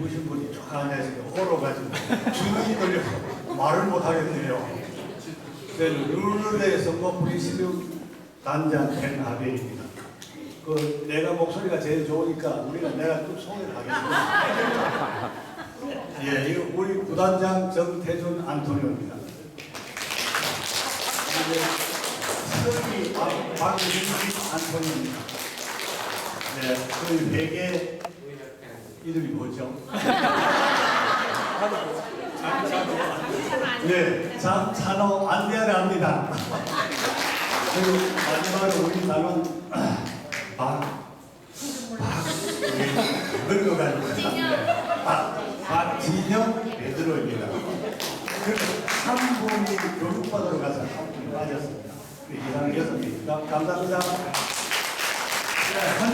입으신 분이 쫙 앉아있어요. 얼어가지고 주눅이 걸려서 말을 못하겠네요. 저는 룰루레 선거 프리시드 단장 벤하베입니다. 그 내가 목소리가 제일 좋으니까 우리가 내가 또 소개를 하겠습니다. 예, 이거 우리 부단장 정태준 안토니오입니다. 이제 서기 박- 박윤기 안토니오입니다. 네, 그 회계 이름이 뭐죠? 네, 참 찬호 안대하려 합니다. 그리고 마지막으로 우리 당은 박, 박, 늙어가지고 박, 박진영 베드로입니다. 그한 분이 교육받으러 가서 한 분이 빠졌습니다. 이상 여섯 명. 감사합니다. 네, 한주에는